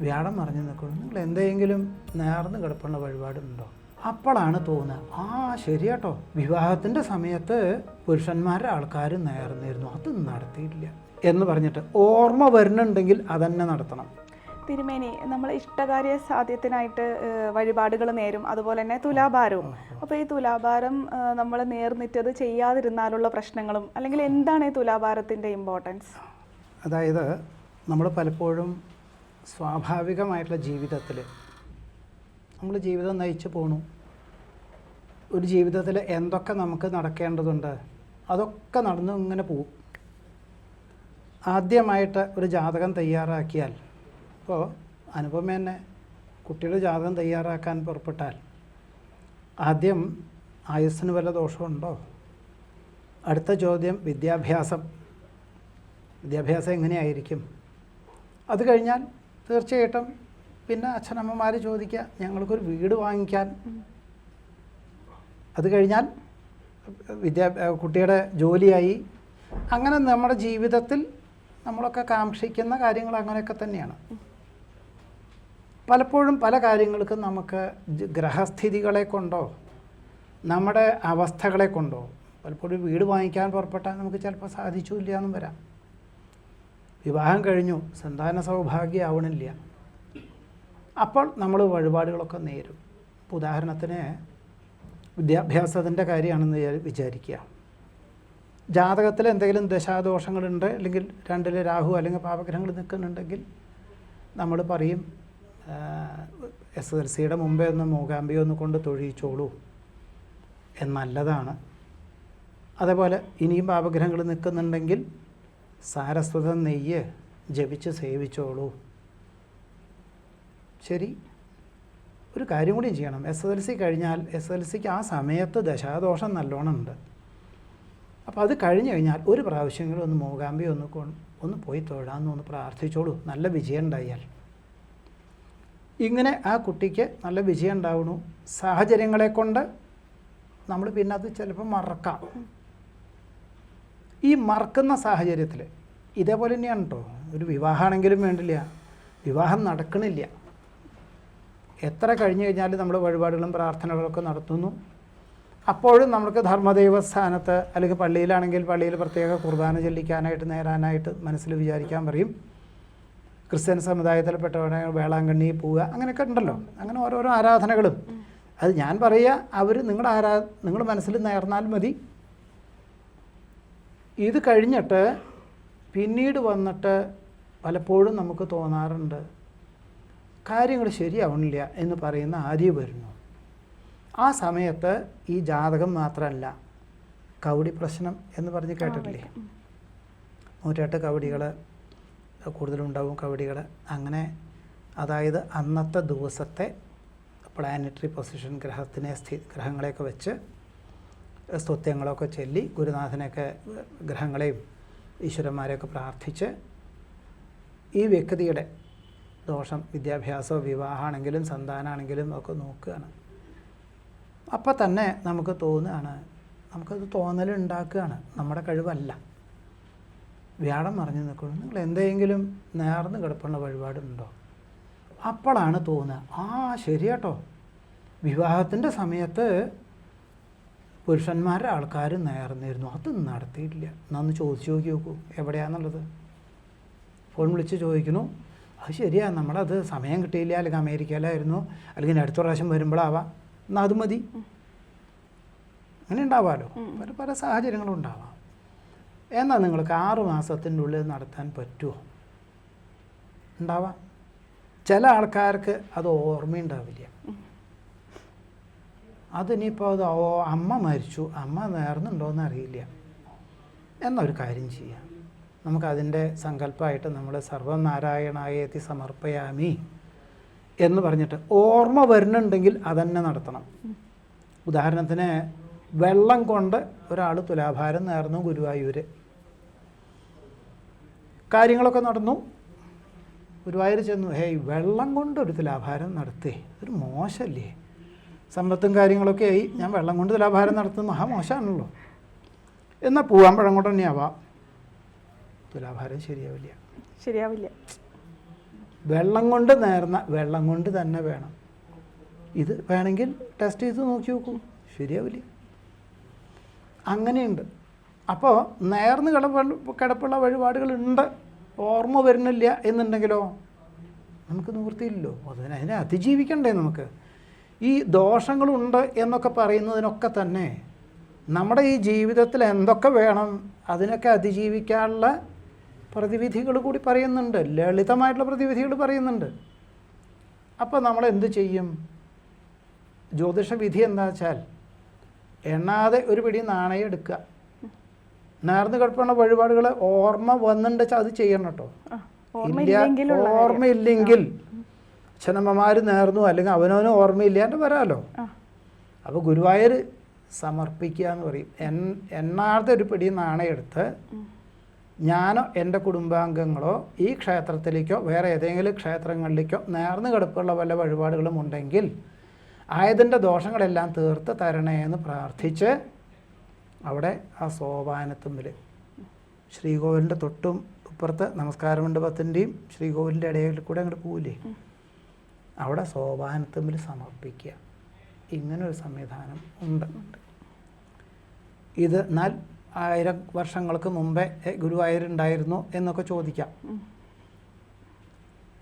വ്യാഴം മറിഞ്ഞു നിൽക്കുന്നു. നിങ്ങൾ എന്തെങ്കിലും നേർന്ന് കിടപ്പുള്ള വഴിപാടുണ്ടോ? അപ്പോഴാണ് തോന്നുന്നത് ആ ശരിയാട്ടോ. വിവാഹത്തിന്റെ സമയത്ത് പുരുഷന്മാരുടെ ആൾക്കാർ നേർന്നിരുന്നു. അത് നടത്തിയിട്ടില്ല. എന്ന് പറഞ്ഞിട്ട് ഓർമ്മ വരുന്നുണ്ടെങ്കിൽ അതന്നെ നടത്തണം. തിരുമേനി നമ്മൾ ഇഷ്ടകാര്യ സാധ്യത്തിനായിട്ട് വഴിപാടുകൾ നേരും. അതുപോലെ തന്നെ തുലാഭാരവും. അപ്പോൾ ഈ തുലാഭാരം നമ്മൾ നേർന്നിട്ടത് ചെയ്യാതിരുന്നാലുള്ള പ്രശ്നങ്ങളും അല്ലെങ്കിൽ എന്താണ് ഈ തുലാഭാരത്തിന്റെ ഇമ്പോർട്ടൻസ് അതായത് നമ്മൾ പലപ്പോഴും സ്വാഭാവികമായിട്ടുള്ള ജീവിതത്തിൽ നമ്മൾ ജീവിതം നയിച്ചു പോണു. ഒരു ജീവിതത്തിൽ എന്തൊക്കെ നമുക്ക് നടക്കേണ്ടതുണ്ട് അതൊക്കെ നടന്നു ഇങ്ങനെ പോവും. ആദ്യമായിട്ട് ഒരു ജാതകം തയ്യാറാക്കിയാൽ ഇപ്പോൾ അനുപമ തന്നെ കുട്ടിയുടെ ജാതകം തയ്യാറാക്കാൻ പുറപ്പെട്ടാൽ ആദ്യം ആയുസ്സിന് വല്ല ദോഷമുണ്ടോ? അടുത്ത ചോദ്യം വിദ്യാഭ്യാസം. വിദ്യാഭ്യാസം എങ്ങനെയായിരിക്കും? അത് കഴിഞ്ഞാൽ തീർച്ചയായിട്ടും പിന്നെ അച്ഛനമ്മമാർ ചോദിക്കുക ഞങ്ങൾക്കൊരു വീട് വാങ്ങിക്കാൻ. അത് കഴിഞ്ഞാൽ വിദ്യാ കുട്ടിയുടെ ജോലിയായി. അങ്ങനെ നമ്മുടെ ജീവിതത്തിൽ നമ്മളൊക്കെ കാക്ഷിക്കുന്ന കാര്യങ്ങൾ അങ്ങനെയൊക്കെ തന്നെയാണ്. പലപ്പോഴും പല കാര്യങ്ങൾക്കും നമുക്ക് ഗ്രഹസ്ഥിതികളെ കൊണ്ടോ നമ്മുടെ അവസ്ഥകളെ കൊണ്ടോ പലപ്പോഴും വീട് വാങ്ങിക്കാൻ പുറപ്പെട്ടാൽ നമുക്ക് ചിലപ്പോൾ സാധിച്ചില്ല എന്നും വരാം. വിവാഹം കഴിഞ്ഞു സന്താന സൗഭാഗ്യമാവണില്ല അപ്പോൾ നമ്മൾ വഴിപാടുകളൊക്കെ നേരും. ഉദാഹരണത്തിന് വിദ്യാഭ്യാസത്തിന്റെ കാര്യമാണെന്ന് വിചാ- വിചാരിക്കുക. ജാതകത്തിൽ എന്തെങ്കിലും ദശാദോഷങ്ങളുണ്ട് അല്ലെങ്കിൽ രണ്ടിൽ രാഹു അല്ലെങ്കിൽ പാപഗ്രഹങ്ങൾ നിൽക്കുന്നുണ്ടെങ്കിൽ നമ്മൾ പറയും എസ് എൽ സിയുടെ മുമ്പേ ഒന്ന് മൂകാംബിയോ ഒന്ന് കൊണ്ട് തൊഴിയിച്ചോളൂ. എന്നല്ലതാണ് അതേപോലെ ഇനിയും പാപഗ്രഹങ്ങൾ നിൽക്കുന്നുണ്ടെങ്കിൽ സാരസ്വത നെയ്യ് ജപിച്ച് സേവിച്ചോളൂ. ശരി. ഒരു കാര്യം കൂടി ചെയ്യണം. എസ് എൽ സി കഴിഞ്ഞാൽ എസ് എൽ സിക്ക് ആ സമയത്ത് ദശാദോഷം നല്ലോണം ഉണ്ട്. അപ്പോൾ അത് കഴിഞ്ഞു കഴിഞ്ഞാൽ ഒരു പ്രാവശ്യമെങ്കിലും ഒന്ന് മൂകാമ്പി ഒന്ന് ഒന്ന് പോയി തൊഴാമെന്ന് ഒന്ന് പ്രാർത്ഥിച്ചോളൂ. നല്ല വിജയം ഉണ്ടായാൽ. ഇങ്ങനെ ആ കുട്ടിക്ക് നല്ല വിജയം ഉണ്ടാവണു സാഹചര്യങ്ങളെ കൊണ്ട് നമ്മൾ പിന്നെ അത് ചിലപ്പോൾ മറക്കാം. ഈ മറക്കുന്ന സാഹചര്യത്തിൽ ഇതേപോലെ തന്നെയാണ് കേട്ടോ ഒരു വിവാഹമാണെങ്കിലും വേണ്ടില്ല. വിവാഹം നടക്കണില്ല. എത്ര കഴിഞ്ഞു കഴിഞ്ഞാൽ നമ്മൾ വഴിപാടുകളും പ്രാർത്ഥനകളൊക്കെ നടത്തുന്നു. അപ്പോഴും നമുക്ക് ധർമ്മദൈവ സ്ഥാനത്ത് അല്ലെങ്കിൽ പള്ളിയിലാണെങ്കിൽ പള്ളിയിൽ പ്രത്യേക കുർബാന ചൊല്ലിക്കാനായിട്ട് നേരാനായിട്ട് മനസ്സിൽ വിചാരിക്കാൻ പറയും. ക്രിസ്ത്യൻ സമുദായത്തിൽപ്പെട്ടവരെ വേളാങ്കണ്ണി പോവുക അങ്ങനെയൊക്കെ ഉണ്ടല്ലോ. അങ്ങനെ ഓരോരോ ആരാധനകളും. അത് ഞാൻ പറയുക അവർ നിങ്ങളുടെ ആരാ നിങ്ങൾ മനസ്സിൽ നേർന്നാൽ മതി. ഇത് കഴിഞ്ഞിട്ട് പിന്നീട് വന്നിട്ട് പലപ്പോഴും നമുക്ക് തോന്നാറുണ്ട് കാര്യങ്ങൾ ശരിയാവണില്ല എന്ന് പറയുന്ന ആദ്യം വരുന്നു. ആ സമയത്ത് ഈ ജാതകം മാത്രമല്ല കവടി പ്രശ്നം എന്ന് പറഞ്ഞ് കേട്ടിട്ടില്ലേ? നൂറ്റെട്ട് കവടികൾ കൂടുതലുണ്ടാവും കവടികൾ അങ്ങനെ അതായത് അന്നത്തെ ദിവസത്തെ പ്ലാനറ്ററി പൊസിഷൻ ഗ്രഹത്തിനെ സ്ഥി ഗ്രഹങ്ങളെയൊക്കെ വെച്ച് സ്തുത്യങ്ങളൊക്കെ ചൊല്ലി ഗുരുനാഥനെയൊക്കെ ഗ്രഹങ്ങളെയും ഈശ്വരന്മാരെയൊക്കെ പ്രാർത്ഥിച്ച് ഈ വ്യക്തിയുടെ ദോഷം വിദ്യാഭ്യാസമോ വിവാഹമാണെങ്കിലും സന്താനമാണെങ്കിലും ഒക്കെ നോക്കുകയാണ്. അപ്പം തന്നെ നമുക്ക് തോന്നുകയാണ് നമുക്കത് തോന്നലുണ്ടാക്കുകയാണ് നമ്മുടെ കഴിവല്ല. വ്യാഴം മറിഞ്ഞു നിൽക്കുന്നു. നിങ്ങൾ എന്തെങ്കിലും നേർന്ന് കിടപ്പുള്ള വഴിപാടുണ്ടോ? അപ്പോഴാണ് തോന്നുക ആ ശരിയാട്ടോ. വിവാഹത്തിന്റെ സമയത്ത് പുരുഷന്മാരുടെ ആൾക്കാർ നേർന്നിരുന്നു. അത് നടത്തിയിട്ടില്ല. എന്നൊന്ന് ചോദിച്ചു നോക്കി നോക്കൂ. എവിടെയാണെന്നുള്ളത് ഫോൺ വിളിച്ച് ചോദിക്കുന്നു. അത് ശരിയാണ് നമ്മളത് സമയം കിട്ടിയില്ല. അല്ലെങ്കിൽ അമേരിക്കയിലായിരുന്നു. അല്ലെങ്കിൽ അടുത്ത പ്രാവശ്യം വരുമ്പോഴാവാം എന്നാൽ അത് മതി. അങ്ങനെ ഉണ്ടാവാമല്ലോ പല പല സാഹചര്യങ്ങളും ഉണ്ടാവാം. എന്നാൽ നിങ്ങൾക്ക് ആറു മാസത്തിന്റെ ഉള്ളിൽ നടത്താൻ പറ്റുമോ? ഉണ്ടാവാം. ചില ആൾക്കാർക്ക് അത് ഓർമ്മയുണ്ടാവില്ല. അതിനിപ്പോൾ അത് ഓ അമ്മ മരിച്ചു. അമ്മ നേർന്നുണ്ടോയെന്ന് അറിയില്ല. എന്നൊരു കാര്യം ചെയ്യാം. നമുക്കതിന്റെ സങ്കല്പമായിട്ട് നമ്മൾ സർവനാരായണായത്തി സമർപ്പയാമി എന്ന് പറഞ്ഞിട്ട് ഓർമ്മ വരുന്നുണ്ടെങ്കിൽ അതന്നെ നടത്തണം. ഉദാഹരണത്തിന് വെള്ളം കൊണ്ട് ഒരാൾ തുലാഭാരം നേർന്നു ഗുരുവായൂർ കാര്യങ്ങളൊക്കെ നടന്നു. ഗുരുവായൂർ ചെന്നു. ഹേയ് വെള്ളം കൊണ്ട് ഒരു തുലാഭാരം നടത്തേ. ഒരു മോശമല്ലേ സമ്പത്തും കാര്യങ്ങളൊക്കെ ആയി. ഞാൻ വെള്ളം കൊണ്ട് തുലാഭാരം നടത്തുന്നത് മഹാമോശമാണല്ലോ എന്നാൽ പൂവാമ്പഴം കൊണ്ട് തന്നെയാവാം തുലാഭാരം ശരിയാവില്ല. ശരിയാവില്ല. വെള്ളം കൊണ്ട് നേർന്ന വെള്ളം കൊണ്ട് തന്നെ വേണം. ഇത് വേണമെങ്കിൽ ടെസ്റ്റ് ചെയ്ത് നോക്കി നോക്കൂ. ശരിയാവില്ല. അങ്ങനെയുണ്ട്. അപ്പോൾ നേർന്ന് കിടപ്പ് കിടപ്പുള്ള വഴിപാടുകളുണ്ട്. ഓർമ്മ വരുന്നില്ല എന്നുണ്ടെങ്കിലോ? നമുക്ക് നിവൃത്തിയില്ലല്ലോ. അതിനെ അതിനെ അതിജീവിക്കണ്ടേ നമുക്ക്? ഈ ദോഷങ്ങളുണ്ട് എന്നൊക്കെ പറയുന്നതിനൊക്കെ തന്നെ നമ്മുടെ ഈ ജീവിതത്തിൽ എന്തൊക്കെ വേണം അതിനൊക്കെ അതിജീവിക്കാനുള്ള പ്രതിവിധികൾ കൂടി പറയുന്നുണ്ട്. ലളിതമായിട്ടുള്ള പ്രതിവിധികൾ പറയുന്നുണ്ട്. അപ്പോൾ നമ്മൾ എന്ത് ചെയ്യും? ജ്യോതിഷ വിധി എന്താ വെച്ചാൽ എണ്ണാതെ ഒരു പിടി നാണയം എടുക്കുക. നേർന്ന് കിടപ്പുള്ള വഴിപാടുകൾ ഓർമ്മ വന്നിട്ട് അത് ചെയ്യണം കേട്ടോ. ഓർമ്മയില്ലെങ്കിൽ അച്ഛനമ്മമാർ നേർന്നു അല്ലെങ്കിൽ അവനവനും ഓർമ്മയില്ലാണ്ട് വരാമല്ലോ അപ്പോൾ ഗുരുവായൂർ സമർപ്പിക്കുക എന്ന് പറയും. എൻ എണ്ണാതെ ഒരു പിടി നാണയെടുത്ത് ഞാനോ എന്റെ കുടുംബാംഗങ്ങളോ ഈ ക്ഷേത്രത്തിലേക്കോ വേറെ ഏതെങ്കിലും ക്ഷേത്രങ്ങളിലേക്കോ നേർന്ന് കിടപ്പുള്ള വല്ല വഴിപാടുകളും ഉണ്ടെങ്കിൽ ആയതിന്റെ ദോഷങ്ങളെല്ലാം തീർത്ത് തരണേ എന്ന് പ്രാർത്ഥിച്ച് അവിടെ ആ സോപാനത്തുമ്പിൽ ശ്രീകോവിലിന്റെ തൊട്ടും ഇപ്പുറത്ത് നമസ്കാര മണ്ഡപത്തിന്റെയും ശ്രീകോവിലിന്റെ ഇടയിൽ കൂടെ അങ്ങോട്ട് പോവില്ലേ അവിടെ സോപാനത്തുമ്പിൽ സമർപ്പിക്കുക. ഇങ്ങനൊരു സംവിധാനം ഉണ്ട്. ഇത് എന്നാൽ ആയിരം വർഷങ്ങൾക്ക് മുമ്പേ ഗുരുവായൂരുണ്ടായിരുന്നു എന്നൊക്കെ ചോദിക്കാം.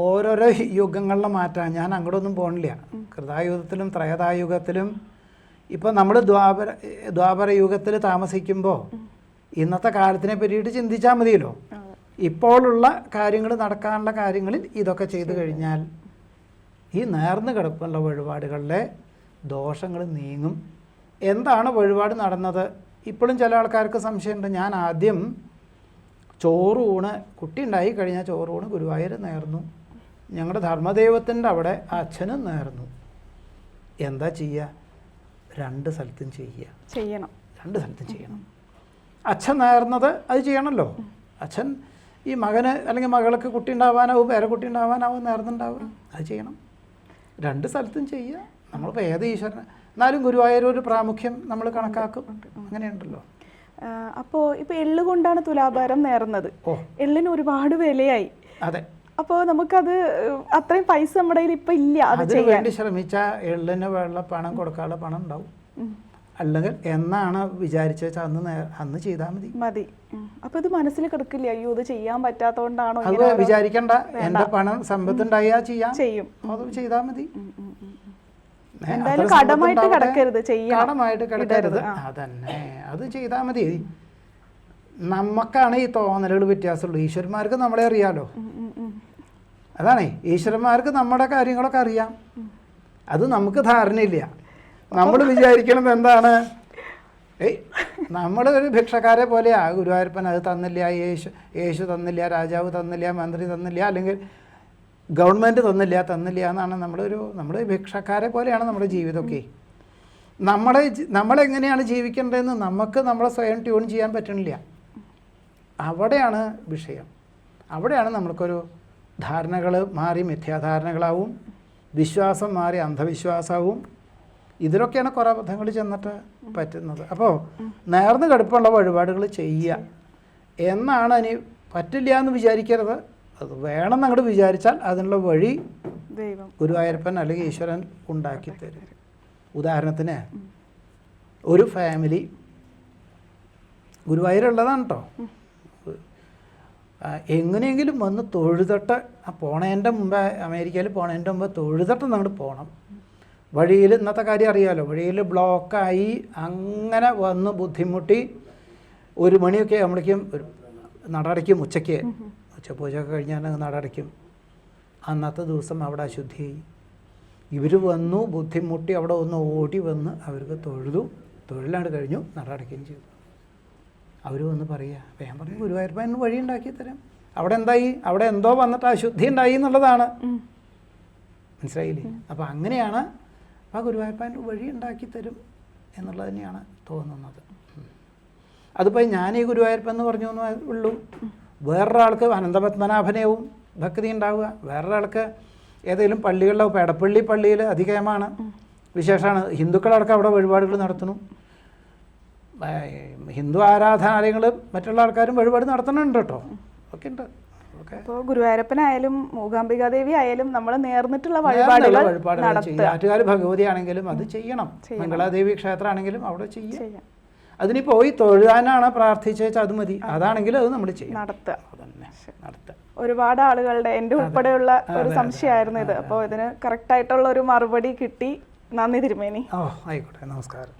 ഓരോരോ യുഗങ്ങളിലെ മാറ്റം. ഞാൻ അങ്ങോട്ടൊന്നും പോണില്ല. കൃതായുഗത്തിലും ത്രയതായുഗത്തിലും ഇപ്പം നമ്മൾ ദ്വാപര ദ്വാപര യുഗത്തിൽ താമസിക്കുമ്പോൾ ഇന്നത്തെ കാലത്തിനെ പറ്റിയിട്ട് ചിന്തിച്ചാൽ മതിയല്ലോ. ഇപ്പോഴുള്ള കാര്യങ്ങൾ നടക്കാനുള്ള കാര്യങ്ങളിൽ ഇതൊക്കെ ചെയ്തു. കഴിഞ്ഞാൽ ഈ നേർന്ന് കിടപ്പുള്ള വഴിപാടുകളിലെ ദോഷങ്ങൾ നീങ്ങും. എന്താണ് വഴിപാട് നടന്നത്? ഇപ്പോഴും ചില ആൾക്കാർക്ക് സംശയമുണ്ട്. ഞാൻ ആദ്യം ചോറൂണ് കുട്ടി ഉണ്ടായി കഴിഞ്ഞാൽ ചോറൂണ് ഗുരുവായൂർ നേർന്നു. ഞങ്ങളുടെ ധർമ്മദൈവത്തിന്റെ അവിടെ അച്ഛനും നേർന്നു. എന്താ ചെയ്യുക രണ്ട് സ്ഥലത്തും ചെയ്യുക. ചെയ്യണം. രണ്ട് സ്ഥലത്തും ചെയ്യണം. അച്ഛൻ നേർന്നത് അത് ചെയ്യണമല്ലോ അച്ഛൻ ഈ മകന് അല്ലെങ്കിൽ മകൾക്ക് കുട്ടി ഉണ്ടാവാനാവും വേറെ കുട്ടി ഉണ്ടാവാനാവും നേർന്നുണ്ടാവും. അത് ചെയ്യണം. രണ്ട് സ്ഥലത്തും ചെയ്യുക. നമ്മളിപ്പോൾ ഏത് ഈശ്വരൻ എന്നാലും ഗുരുവായൂർ ഒരു പ്രാമുഖ്യം നമ്മൾ കണക്കാക്കും. അങ്ങനെയുണ്ടല്ലോ. അപ്പോൾ ഇപ്പോൾ എള്ള് കൊണ്ടാണ് തുലാഭാരം നേർന്നത്. എള്ളിന് ഒരുപാട് വിലയായി. അതെ. അപ്പോൾ നമുക്കത് അത്രയും പൈസ നമ്മുടെ കയ്യിൽ ഇപ്പം ഇല്ല. അത് വേണ്ടി ശ്രമിച്ചാൽ എള്ളിന് വെള്ള പണം കൊടുക്കാനുള്ള പണം ഉണ്ടാവും. അല്ലെങ്കിൽ എന്നാണ് വിചാരിച്ച വെച്ചാൽ അന്ന് അന്ന് ചെയ്താൽ മതി. മതി. അപ്പൊ ഇത് മനസ്സിൽ കിടക്കില്ല? അയ്യോ ഇത് ചെയ്യാൻ പറ്റാത്തോണ്ടാണോ അത് വിചാരിക്കണ്ട. എന്റെ പണം സമ്പത്തുണ്ടായാൽ ചെയ്യാം. ചെയ്യും. അത് ചെയ്താൽ മതി. എന്തായാലും കടമായിട്ട് കിടക്കരുത്, കടമായിട്ട് കിടക്കരുത്. അതന്നെ. അത് ചെയ്താ മതി. നമുക്കാണ് ഈ തോന്നലുകൾ വ്യത്യാസമുള്ളൂ. ഈശ്വരന്മാർക്ക് നമ്മളെ അറിയാലോ. അതാണേ. ഈശ്വരന്മാർക്ക് നമ്മുടെ കാര്യങ്ങളൊക്കെ അറിയാം. അത് നമുക്ക് ധാരണയില്ല. നമ്മൾ വിചാരിക്കണത് എന്താണ്? ഏയ് നമ്മൾ ഒരു ഭിക്ഷക്കാരെ പോലെ ആ ഗുരുവായൂരപ്പൻ അത് തന്നില്ല യേശു യേശു തന്നില്ല രാജാവ് തന്നില്ല മന്ത്രി തന്നില്ല അല്ലെങ്കിൽ ഗവൺമെന്റ് തന്നില്ല തന്നില്ല എന്നാണ് നമ്മളൊരു നമ്മൾ ഭിക്ഷക്കാരെ പോലെയാണ് നമ്മുടെ ജീവിതമൊക്കെ നമ്മളെ നമ്മളെങ്ങനെയാണ് ജീവിക്കേണ്ടതെന്ന് നമുക്ക് നമ്മളെ സ്വയം ട്യൂൺ ചെയ്യാൻ പറ്റണില്ല. അവിടെയാണ് വിഷയം. അവിടെയാണ് നമ്മൾക്കൊരു ധാരണകൾ മാറി മിഥ്യാധാരണകളാവും വിശ്വാസം മാറി അന്ധവിശ്വാസമാവും ഇതിലൊക്കെയാണ് കുറേ അബദ്ധങ്ങൾ ചെന്നിട്ട് പറ്റുന്നത്. അപ്പോൾ നേർന്ന് കടുപ്പുള്ള വഴിപാടുകൾ ചെയ്യുക. എന്നാണ് ഇനി പറ്റില്ല എന്ന് വിചാരിക്കരുത്. അത് വേണമെന്ന് അങ്ങോട്ട് വിചാരിച്ചാൽ അതിനുള്ള വഴി ഗുരുവായൂരപ്പൻ അല്ലെങ്കിൽ ഈശ്വരൻ ഉണ്ടാക്കി തരും. ഉദാഹരണത്തിന് ഒരു ഫാമിലി ഗുരുവായൂരുള്ളതാണ് കേട്ടോ എങ്ങനെയെങ്കിലും വന്ന് തൊഴുതട്ട് ആ പോണേന്റെ മുമ്പ് അമേരിക്കയിൽ പോണേന്റെ മുമ്പ് തൊഴുതട്ട് അങ്ങോട്ട് പോകണം വഴിയിൽ ഇന്നത്തെ കാര്യം അറിയാലോ വഴിയിൽ ബ്ലോക്കായി അങ്ങനെ വന്ന് ബുദ്ധിമുട്ടി ഒരു മണിയൊക്കെ ആകുമ്പോഴേക്കും ഒരു നടടയ്ക്കും ഉച്ചയ്ക്ക്. ഉച്ചപൂജയൊക്കെ കഴിഞ്ഞാൽ നടടയ്ക്കും. അന്നത്തെ ദിവസം അവിടെ അശുദ്ധി. ഇവർ വന്നു ബുദ്ധിമുട്ടി അവിടെ ഒന്ന് ഓടി വന്ന് അവർക്ക് തൊഴുതു. തൊഴിലാണ്ട് കഴിഞ്ഞു നടടയ്ക്കുകയും ചെയ്തു. അവർ വന്ന് പറയുക വേഗം പറഞ്ഞു പറഞ്ഞു ഗുരുവായൂരപ്പൻ വഴി ഉണ്ടാക്കി തരാം. അവിടെ എന്തായി? അവിടെ എന്തോ വന്നിട്ട് അശുദ്ധി ഉണ്ടായി എന്നുള്ളതാണ്. മനസ്സിലായില്ലേ? അപ്പോൾ അങ്ങനെയാണ് ആ ഗുരുവായൂരപ്പൻ വഴി ഉണ്ടാക്കി തരും എന്നുള്ളത് തന്നെയാണ് തോന്നുന്നത്. അതിപ്പോൾ ഞാൻ ഈ ഗുരുവായൂരപ്പൻ എന്ന് പറഞ്ഞു ഉള്ളൂ. വേറൊരാൾക്ക് അനന്തപത്മനാഭനെയും ഭക്തി ഉണ്ടാവുക. വേറൊരാൾക്ക് ഏതെങ്കിലും പള്ളികളിലോ ഇപ്പോൾ എടപ്പള്ളി പള്ളിയിൽ അധികമാണ്. വിശേഷമാണ് ഹിന്ദുക്കളടക്കം അവിടെ വഴിപാടുകൾ നടത്തുന്നു. ഹിന്ദു ആരാധനാലയങ്ങൾ മറ്റുള്ള ആൾക്കാരും വഴിപാട് നടത്തുന്നുണ്ട് കേട്ടോ. ഒക്കെ ഉണ്ട്. അപ്പോൾ ഗുരുവായൂരപ്പനായാലും മൂകാംബിക ദേവി ആയാലും നമ്മൾ നേർന്നിട്ടുള്ള വഴിപാടുകൾ നടത്തുക. ആറ്റുകാൽ ഭഗവതി ആണെങ്കിലും അത് ചെയ്യണം. മംഗളാദേവി ക്ഷേത്രമാണെങ്കിലും അവിടെ ചെയ്യാം. അതിന് പോയി തൊഴുതാനാണ് പ്രാർത്ഥിച്ചാൽ അത് മതി. അതാണെങ്കിലും അത് നമ്മൾ ചെയ്യും നടത്തുക. അതന്നെ. നടത്തുക. ഒരുപാട് ആളുകളുടെ എന്റെ ഉൾപ്പെടെയുള്ള ഒരു സംശയമായിരുന്നു ഇത്. അപ്പോൾ ഇതിന് കറക്റ്റ് ആയിട്ടുള്ള ഒരു മറുപടി കിട്ടി. നന്ദി തിരുമേനി. ഓ ആയിക്കോട്ടെ. നമസ്കാരം.